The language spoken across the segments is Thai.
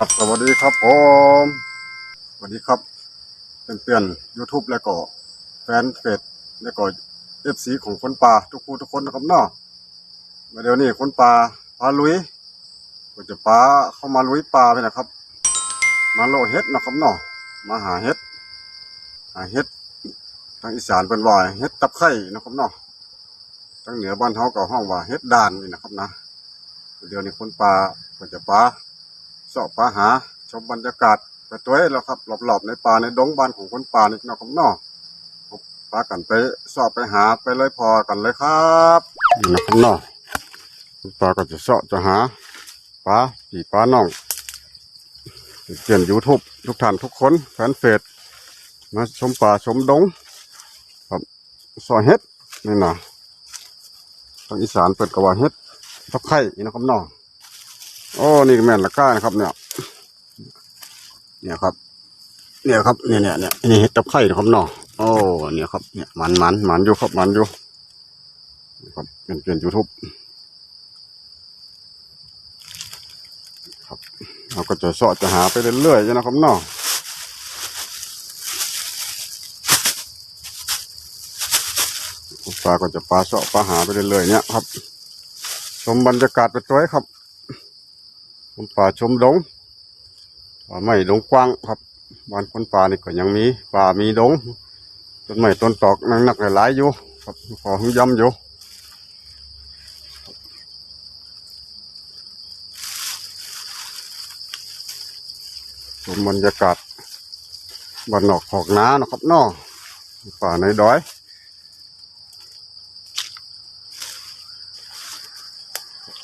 ครับสวัสดีครับผมสวัสดีครับเพื่อนๆ YouTube แล้วก็แฟนเฟซแล้วก็เอฟซีของคนป่าทุกผู้ทุกคนนะครับเนาะมาเดี๋ยวนี้คนป่าพาลุยก็จะปาเข้ามาลุยป่าไปนะครับ มาโลเฮ็ดนะครับเนาะมาหาเฮ็ดหาเฮ็ดทางอีสานเป็นว่าเฮ็ดตับไข่นะครับเนาะทางเหนือบ้านเฮาก็ห้องว่าเฮ็ดด่านนี่นะครับนะเดี๋ยวนี้คนป่าก็จะปา สอบปาหาชมบรรยากาศไปตัวเองแล้วครับหลบๆในป่าในดงบ้านของคนป่านี่นาะครับเนาะพากันไปสอบไปหาไปเลยพอกันเลยครับนี่นะครับนาะคนป่าก็จะสอบจะหาปลาปีปลาน่องเปลี่ยนยูทูบทุกท่านทุกคนแฟนเฟซมาชมป่าชมดงครับซอยเฮ็ดนี่นะทางอีสานเปิดกว่าเฮ็ดทับไข่นี่นะครับเนาะ โอ้นี่แม่นละก้านะครับ เนี่ย เนี่ยครับ เนี่ยครับเนี่ยเนี่ยเนี่ยนี่เห็ดตับไข่นะครับเนาะโอ้เนี่ยครับเนี่ยมันมันมันอยู่ครับมันอยู่นะครับเปลี่ยนเปลี่ยนยูทูบครับเราก็จะเสาะจะหาไปเรื่อยๆนะครับเนาะปลาก็จะปลาเสาะปลาหาไปเรื่อยๆเนี่ยครับ ชมบรรยากาศไปตัวครับ ผมป่าชมดงป่าไม้ดงกว้างครับบ้านคนป่านี่ก็ยังมีป่ามีดงต้นไม้ต้นตอกนักนักหลายอยู่ครับขอหย้ำอยู่ชมบรรยากาศบ้านนอกขอกน้านะครับนอป่าในดอย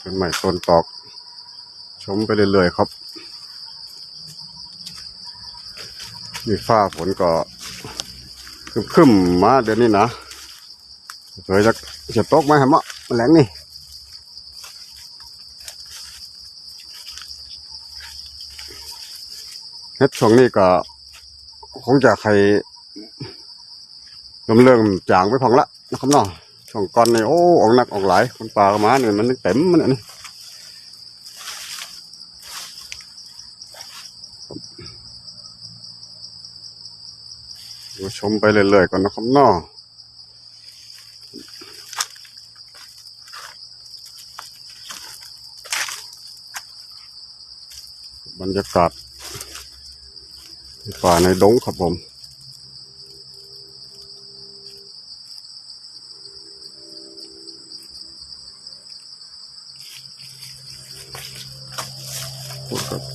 ต้นไม้ต้นตอก ชมไปเรื่อยๆครับมีฟ้าฝนก็คึมๆมาเดี๋ยวนี้นะเดี๋ยวจะจะตกไหมฮะมะแหลงนี่เฮ็ดช่วงนี้ก็คงจะใครลมเรื่องจางไปพังละนะครับเนาะช่วงก่อนนี่โอ้ออกหนักออกหลายคนปลามาเนี่ยมันเต็มมันอัน ดูชมไปเรื่อยๆก่อนนะครับนาะบรรยากาศในป่าในดงครับผม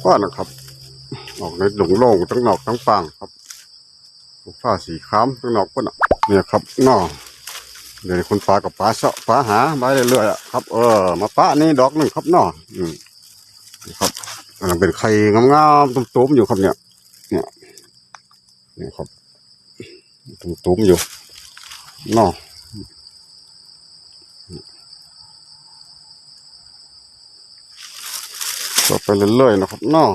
ว่านะครับ ออกในหลงโล่งทั้งนอกทั้งปางครับ ฟ้าสีขามข้างนอกก็น่ะเนี่ยครับนอเดี๋ยวคนปลากับปลาเสาะปลาหาไปเรื่อยๆอะครับ เออ มาปลานี่ดอกหนึ่งครับนออืมนี่ครับกำลังเป็นไข่งามๆตุ้มๆอยู่ครับเนี่ย เนี่ยเนี่ยครับตุ้มๆอยู่นอก็ไปเรื่อยๆนะครับนอ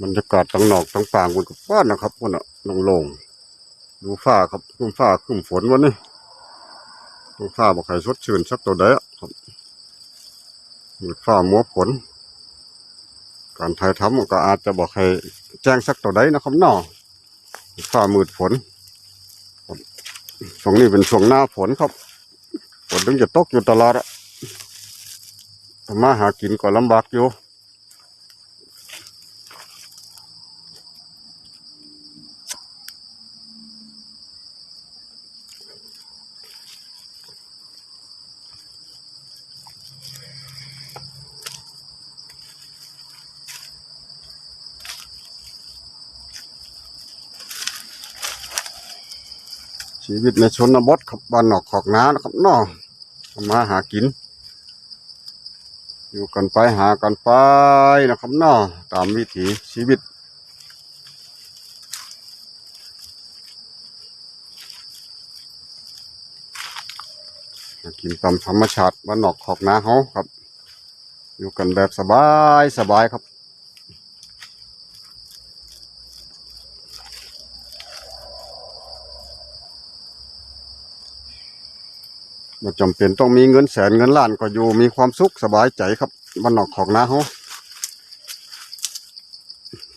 บรรยากาศตั้งนอกตั้งปางบนกับฟ้านะครับคนอะลงลงๆดูฟ้าครับขึ้นฟ้าขึ้นฝนวันนี้ดูฟ้าบอกใครสดชื่นสักตัวใดอะครับมีฟ้ามัวฝนการถ่ายทำก็อาจจะบอกใครแจ้งสักตัวใดนะครับนอฟ้ามืดฝนช่วงนี้เป็นช่วงหน้าฝนครับฝนถึงจะตกอยู่ตลอดอะมาหากินก็ลำบากอยู่ ชีวิตในชนบทครับบ้านนอกขอกน้านะครับเนอทำมาหากิน อยู่กันไปหากันไปนะครับเนอตามวิถีชีวิตกินตามธรรมชาติบ้านนอกขอกนาเขาครับ อยู่กันแบบสบายสบายครับ ไม่จำเป็นต้องมีเงินแสนเงินล้านก็อยู่มีความสุขสบายใจครับบ้านนอกของนาเขา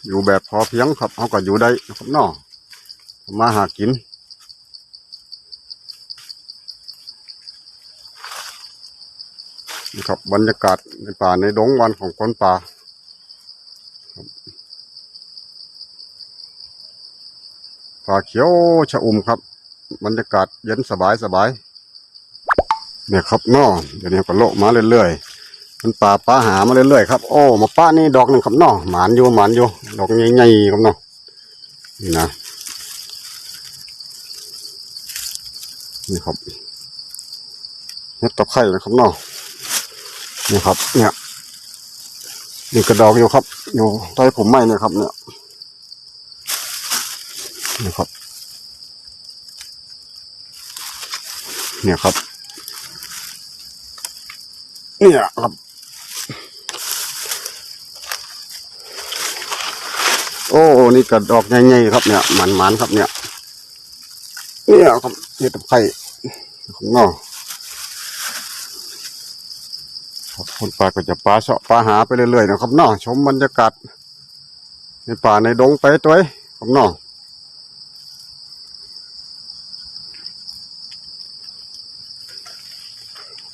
อยู่แบบพอเพียงครับเขาก็อยู่ได้ครับนอมาหากินครับบรรยากาศในป่าในดงวันของคนป่าป่าเขียวชะอุ่มครับ บรรยากาศเย็นสบายสบาย เนี่ยครับนอเดี๋ยวนี้ก็โลกมาเรื่อยๆมันป่าป้าหามาเรื่อยๆครับโอ้มาป้านี่ดอกหนึ่งครับนอหมานอยู่หมานอยู่ดอกใหญ่ๆครับนอนี่นะนี่ครับเห็ดตะไคร่นะครับนอนี่ครับ เนี่ยนี่กระดอกอยู่ครับอยู่ใต้ผมไม้เนี่ยครับ เนี่ยนี่ครับ เนี่ยครับ เนี่ยครับ โอ้นี่กระดอกใหญ่ๆครับเนี่ยหมันๆครับเนี่ยเนี่ยครับนี่ตะไคร่ของนอกคนป่าก็จะปลาเสาะปลาหาไปเรื่อยๆนะครับเนาะชมบรรยากาศในป่าในดงไปตัวเองเนาะ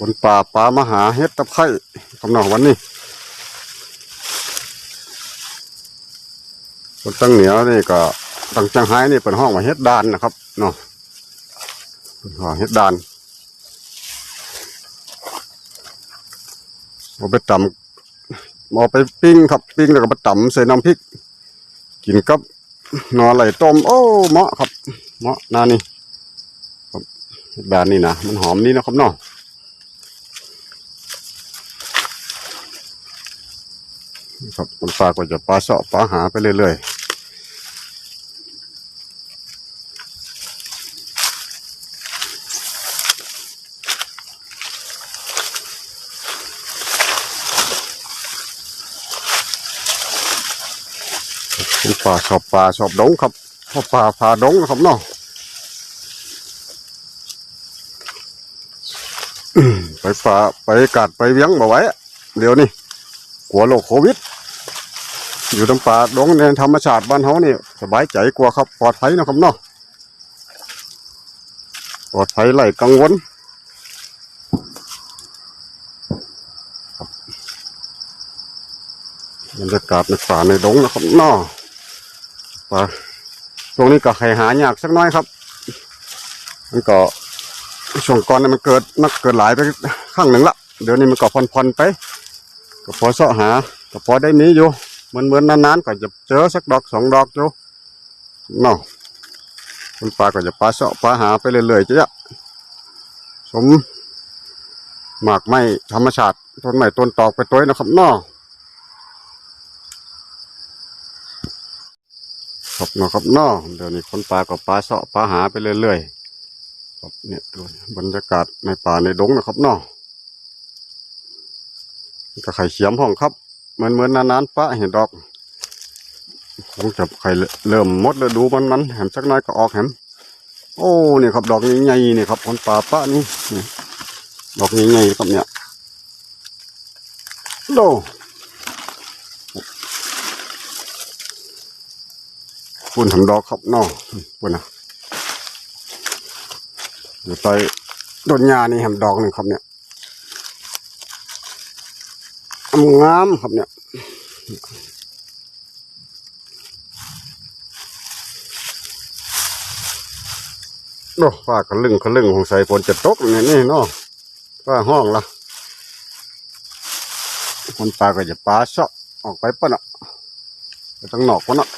นป่าปลามาหาเฮ็ดตะไคร่ครับเนาะวันนี้คนตั้งเหนือนี่ก็ตั้งจังไห้นี่เป็นห้องว่าเฮ็ดดานนะครับเนาะเพิ่นว่าเฮ็ดดานเอาไปตำเอาไปปิ้งครับปิ้งแล้วก็มาตำใส่น้ำพริก กินกับหนอไหลต้มโอ้เหมาะครับเหมาะนานี่ครับด้านนี้นะมันหอมนี่นะครับเนาะ ครับมันปลาก็จะปลาเสาะปลาหาไปเรื่อยๆปลาชอบปลาชอบดงครับพอปลาพาดงนะครับเนาะอืมไปป่าไปกาดไปเวียงมาไว้ เดี๋ยวนี้กลัวโรคโควิด อยู่ตรงป่าดงในธรรมชาติบ้านเฮานี่สบายใจกว่าครับปลอดภัยนะครับเนาะปลอดภัยไร้กังวลบรรยากาศในป่าในดงนะครับเนาะป่าตรงนี้ก็ใครหายากสักหน้อยครับ มันก็ช่วงก่อนเนี่ยมันเกิดนักเกิดหลายไปข้างหนึ่งละเดี๋ยวนี้มันก็ผ่อนๆไป ก็พอเสาะหาก็พอได้นี้อยู่ เหมือนเหมือนนานๆก็จะเจอสักดอกสองดอกอยู่เนาะคนปลาก็จะปลาเสาะปลาหาไปเรื่อยๆจ้ะสมหมากไม้ธรรมชาติต้นไม้ต้นตอกไปตัวนะครับเนาะครับเนาะครับเนาะเดี๋ยวนี้คนปลาก็ปลาเสาะปลาหาไปเรื่อยๆครับเนี่ยดูบรรยากาศในป่าในดงนะครับเนาะก็ไข่เขียมห้องครับ มือนเหมือนนานๆปะเห็นดอกคงจะไข่เริ่มมดแล้วดูมันมันแหมสักน้อยก็ออกแหมโอ้เนี่ครับดอกใหญ่ๆนี่ยครับคนป่าปะนี่นี่ดอกใหญ่ๆครับเนี่ยโลปุ่นทำดอกครับนอปุ่นนะเดี๋ยวไปโดนยานี่แหมดอกหนึ่งครับเนี่ยงามครับเนี่ย โอ้ฟ้ากระลึงกระลึงของใส่ฝนจะตกนี่นี่เนาะฟ้าห้องละคนปลาก็จะปลาเชาะออกไปปะเนาะไปตั้งนอกปะเนาะ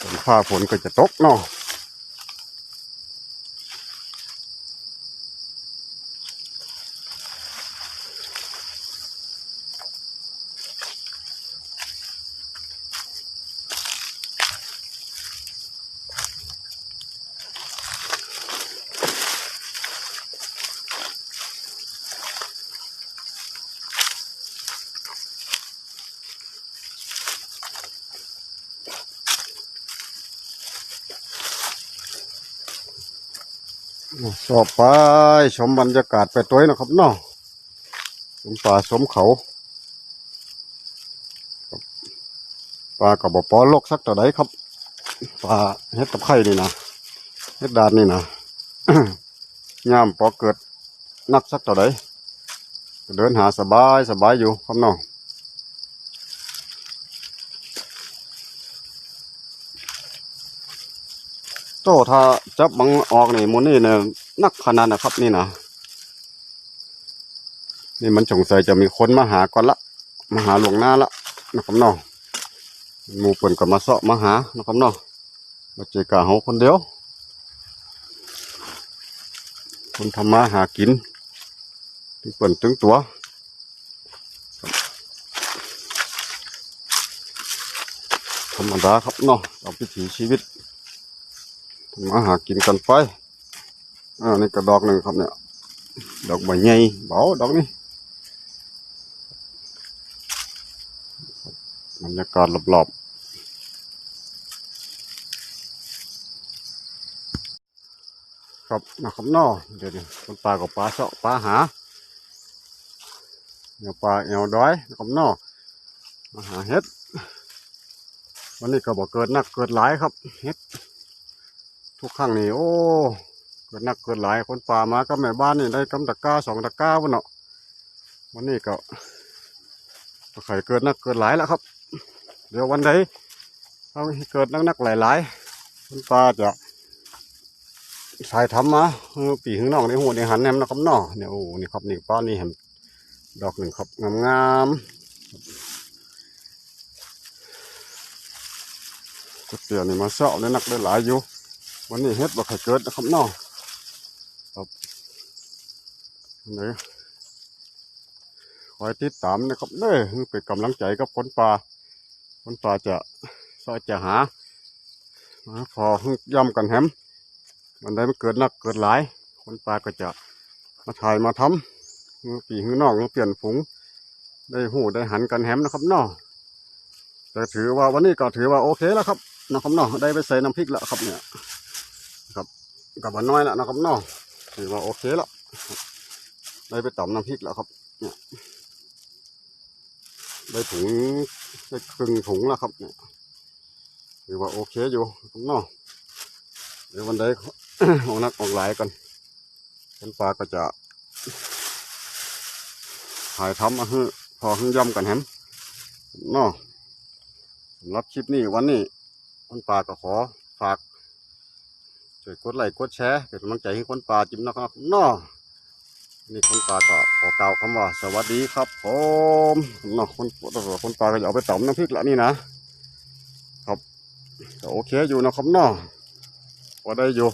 ฝนฟ้าฝนก็จะตกเนาะ ชอบไปชมบรรยากาศไปตัวนะครับเนาะชมป่าชมเขาปลากับบปอโลกสักต่อใดครับปลาเฮ็ดตะไคร่นี่นะเฮ็ดดานนี่นะย่ามปอเกิดนักสักต่อใดเดินหาสบายสบายอยู่ครับเนาะ โตถ้าจับบังออกนี่มูนี่เนี่ยนักขนาดนะครับ นี่นะนี่มันสงสัยจะมีคนมาหาก่อนละมาหาหลวงหน้าละนะครับเนาะหมูเปิ่นก็มาเสาะมาหานะครับเนาะมาเจอกาเฮาคนเดียว คนทำมาหากินถึงเปิ่นถึงตัวธรรมดาครับเนาะเอาวิถีชีวิต มาหากินกันไปอ่านี่กระดอกหนึ่งครับเนี่ย ดอกใบใหญ่เบาดอกนี้บรรยากาศรอบๆครับนะครับนอเดี๋ยวนี้คนปลากับปลาเสาะปลาหาเนียวปลาเอวด้อยนะครับนอมาหาเห็ด วันนี้ก็บอกเกิดนักเกิดหลายครับเห็ด ทุกครั้งนี่โอ้เกิดนักเกิดหลายคนป่ามาก็แม่บ้านนี่ได้กำตะก้าสองตะก้าวันเนาะวันนี้ก็ก็ไข่เกิดนักเกิดหลายแล้วครับ เดี๋ยววันใดเอาให้เกิดนักนักๆหลายคนป่าจะสายทำมาปีข้างนอกในหัวในหันแนมนะครับนาะเนี่ยโอ้นี่ครับนี่ป้านี่เห็นดอกหนึ่งครับงามๆก๋วยเตี๋ยวนี่มาเสาะได้นักได้หลายอยู่ วันนี้เฮ็ดบ่ค่อยเกิดนะครับเนาะครับนี่คอยติดตามนะครับเด้อเป็นกำลังใจกับคนป่าคนป่าจะซอยจะหามาพอย่ำกันแฮมมันได้มันเกิดนักเกิดหลาย คนป่าก็จะมาถ่ายมาทำปีมือนอกมือเปลี่ยนฝูงได้หูได้หันกันแฮมนะครับเนาะแต่ถือว่าวันนี้ก็ถือว่าโอเคแล้วครับนะครับเนาะได้ไปใส่น้ำพริกแล้วครับเนี่ย กับวันน้อยแล้วนะครับเนาะถือว่าโอเคแล้วได้ไปต่ำน้ำพริกแล้วครับเนี่ยได้ถุงได้ครึ่งถุงแล้วครับเนี่ยถือว่าโอเคอยู่ครับเนาะเดี๋ยววันใดออกนักออกหลายกันคนปลาก็จะถ่ายทำมาให้พอให้ย่ำกันแฮมเนาะสำหรับคลิปนี้วันนี้คนปลาก็ขอฝาก ช่วยกดไลค์กดแชร์เป็นกำลังใจให้คนป่าจิ้มนะครับน้อนี่คนป่าก็ขอกล่าวคำว่า สวัสดีครับผมน้อคนคนป่าก็จะเอาไปต่อมน้ำพริกละนี่นะครับก็โอเคอยู่นะครับนาะพอได้อยู่